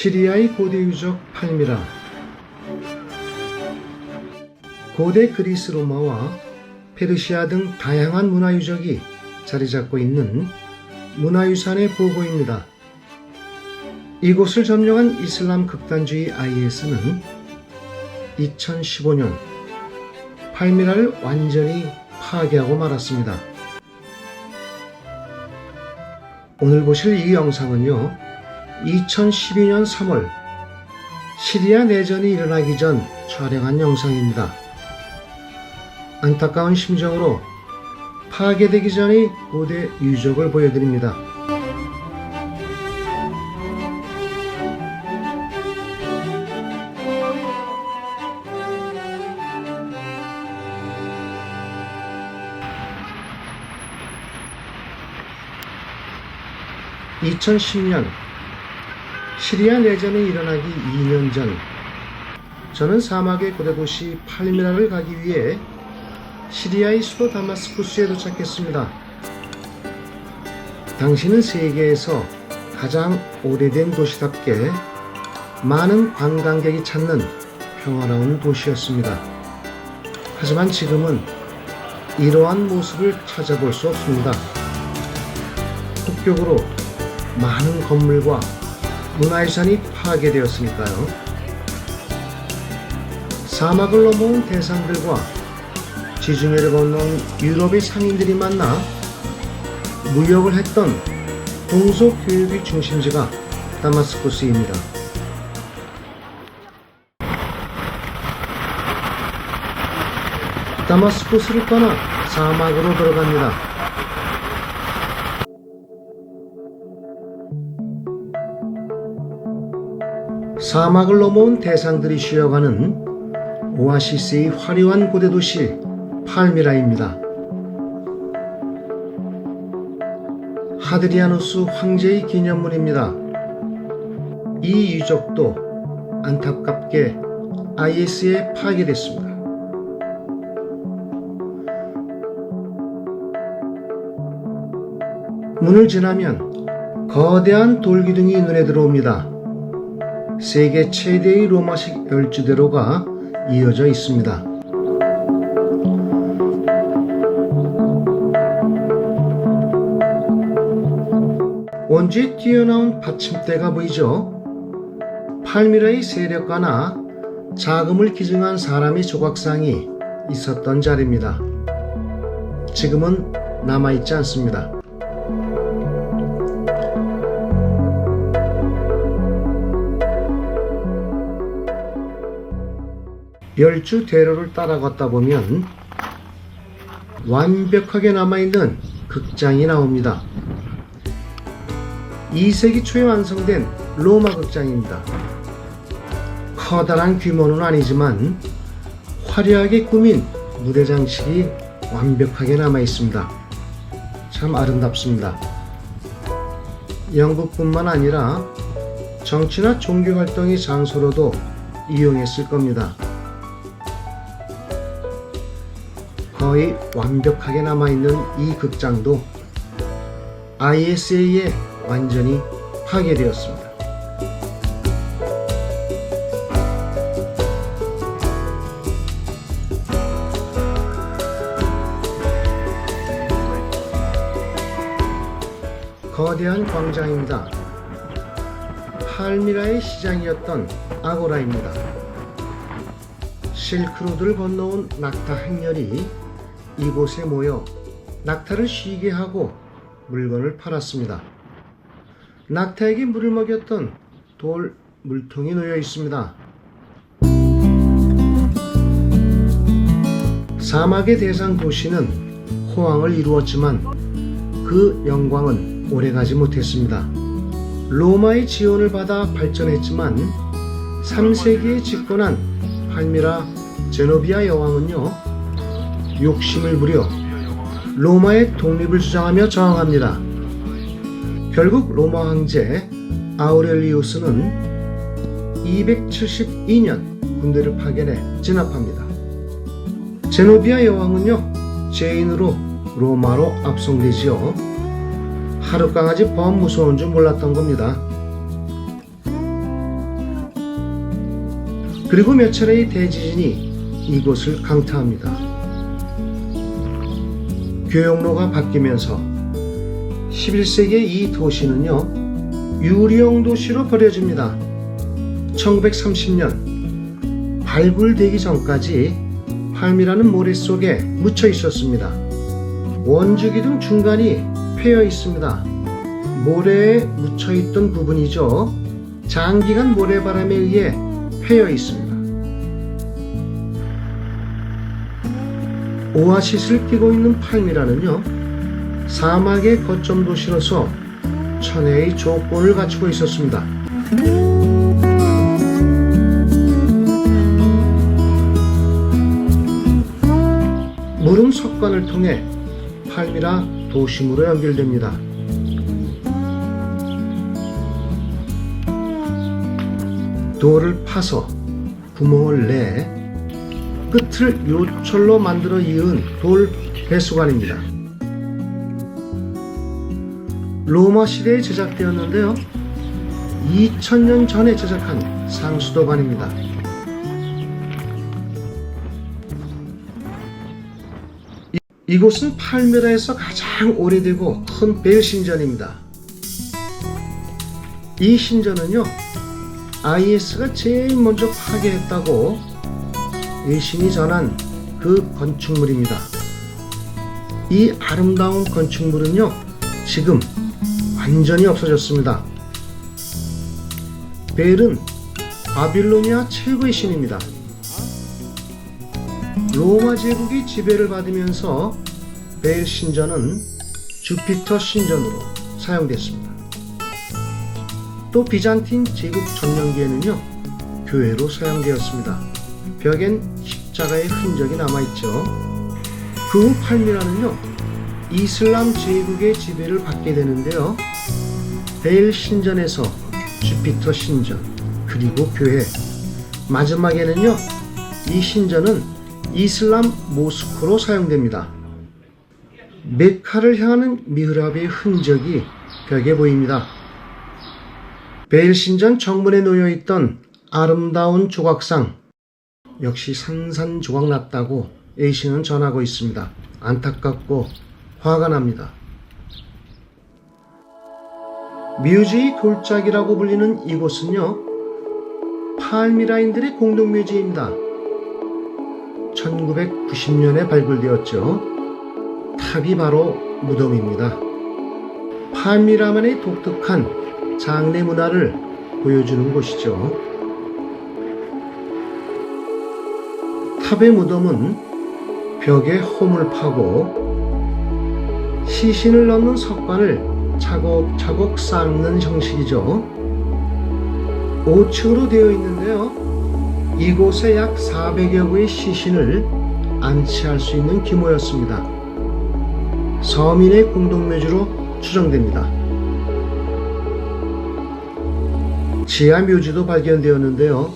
시리아의 고대 유적 팔미라 고대 그리스 로마와 페르시아 등 다양한 문화 유적이 자리 잡고 있는 문화유산의 보고입니다. 이곳을 점령한 이슬람 극단주의 IS는 2015년 팔미라를 완전히 파괴하고 말았습니다. 오늘 보실 이 영상은요, 2012년 3월 시리아 내전이 일어나기 전 촬영한 영상입니다. 안타까운 심정으로 파괴되기 전의 고대 유적을 보여드립니다. (2010년) 시리아 내전이 일어나기 2년 전 저는 사막의 고대 도시 팔미라를 가기 위해 시리아의 수도 다마스쿠스에 도착했습니다. 당시는 세계에서 가장 오래된 도시답게 많은 관광객이 찾는 평화로운 도시였습니다. 하지만 지금은 이러한 모습을 찾아볼 수 없습니다. 폭격으로 많은 건물과 문화유산이 파괴되었으니까요. 사막을 넘어온 대상들과 지중해를 건넌 유럽의 상인들이 만나 무역을 했던 동서 교육의 중심지가 다마스쿠스입니다. 다마스쿠스를 떠나 사막으로 들어갑니다. 사막을 넘어온 대상들이 쉬어가는 오아시스의 화려한 고대 도시 팔미라입니다. 하드리아누스 황제의 기념물입니다. 이 유적도 안타깝게 IS에 파괴됐습니다. 문을 지나면 거대한 돌기둥이 눈에 들어옵니다. 세계 최대의 로마식 열주대로가 이어져 있습니다. 원주에 뛰어나온 받침대가 보이죠? 팔미라의 세력가나 자금을 기증한 사람의 조각상이 있었던 자리입니다. 지금은 남아있지 않습니다. 열주 대로를 따라갔다 보면 완벽하게 남아있는 극장이 나옵니다. 2세기 초에 완성된 로마 극장입니다. 커다란 규모는 아니지만 화려하게 꾸민 무대 장식이 완벽하게 남아 있습니다. 참 아름답습니다. 영국뿐만 아니라 정치나 종교 활동의 장소로도 이용했을 겁니다. 거의 완벽하게 남아있는 이 극장도 ISA에 완전히 파괴되었습니다. 거대한 광장입니다. 팔미라의 시장이었던 아고라입니다. 실크로드를 건너온 낙타 행렬이 이곳에 모여 낙타를 쉬게 하고 물건을 팔았습니다. 낙타에게 물을 먹였던 돌 물통이 놓여 있습니다. 사막의 대상 도시는 호황을 이루었지만 그 영광은 오래가지 못했습니다. 로마의 지원을 받아 발전했지만 3세기에 집권한 팔미라 제노비아 여왕은요 욕심을 부려 로마의 독립을 주장하며 저항합니다. 결국 로마 황제 아우렐리우스는 272년 군대를 파견해 진압합니다. 제노비아 여왕은요 죄인으로 로마로 압송되지요. 하룻강아지 범 무서운 줄 몰랐던 겁니다. 그리고 몇 차례의 대지진이 이곳을 강타합니다. 교역로가 바뀌면서 11세기의 이 도시는요, 유리형 도시로 버려집니다. 1930년 발굴되기 전까지 팔미라는 모래 속에 묻혀 있었습니다. 원주 기둥 중간이 패여 있습니다. 모래에 묻혀 있던 부분이죠. 장기간 모래바람에 의해 패여 있습니다. 오아시스를 끼고 있는 팔미라는요, 사막의 거점 도시로서 천혜의 조건을 갖추고 있었습니다. 물은 석관을 통해 팔미라 도심으로 연결됩니다. 돌을 파서 구멍을 내 끝을 요철로 만들어 이은 돌 배수관입니다. 로마 시대에 제작되었는데요. 2000년 전에 제작한 상수도관입니다. 이- 이곳은 팔미라에서 가장 오래되고 큰 벨 신전입니다. 이 신전은요, IS가 제일 먼저 파괴했다고 외신이 전한 그 건축물입니다. 이 아름다운 건축물은요, 지금 완전히 없어졌습니다. 벨은 바빌로니아 최고의 신입니다. 로마 제국이 지배를 받으면서 벨 신전은 주피터 신전으로 사용됐습니다. 또 비잔틴 제국 전년기에는요 교회로 사용되었습니다. 벽엔 십자가의 흔적이 남아있죠. 그 후 팔미라는요 이슬람 제국의 지배를 받게 되는데요. 베일 신전에서 주피터 신전 그리고 교회 마지막에는요 이 신전은 이슬람 모스크로 사용됩니다. 메카를 향하는 미흐랍의 흔적이 벽에 보입니다. 베일 신전 정문에 놓여 있던 아름다운 조각상 역시 산산조각 났다고 A씨는 전하고 있습니다. 안타깝고 화가 납니다. 뮤지의 돌짝이라고 불리는 이곳은요, 팔미라인들의 공동묘지입니다. 1990년에 발굴되었죠. 탑이 바로 무덤입니다. 팔미라만의 독특한 장례 문화를 보여주는 곳이죠. 탑의 무덤은 벽에 홈을 파고 시신을 넣는 석관을 차곡차곡 쌓는 형식이죠. 5층으로 되어 있는데요. 이곳에 약 400여 구의 시신을 안치할 수 있는 규모였습니다. 서민의 공동묘지로 추정됩니다. 지하 묘지도 발견되었는데요.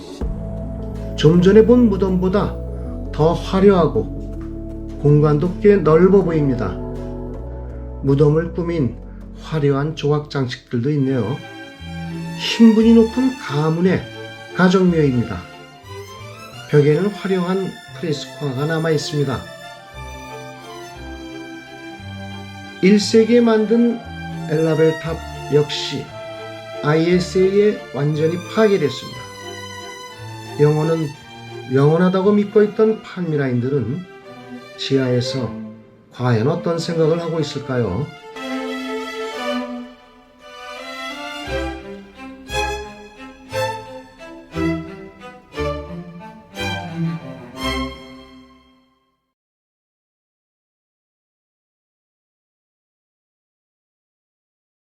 좀 전에 본 무덤보다 더 화려하고 공간도 꽤 넓어 보입니다. 무덤을 꾸민 화려한 조각 장식들도 있네요. 신분이 높은 가문의 가정묘입니다. 벽에는 화려한 프레스코가 남아 있습니다. 1세기에 만든 엘라벨 탑 역시 ISA에 완전히 파괴됐습니다. 영어는 영원하다고 믿고 있던 팔미라인들은 지하에서 과연 어떤 생각을 하고 있을까요?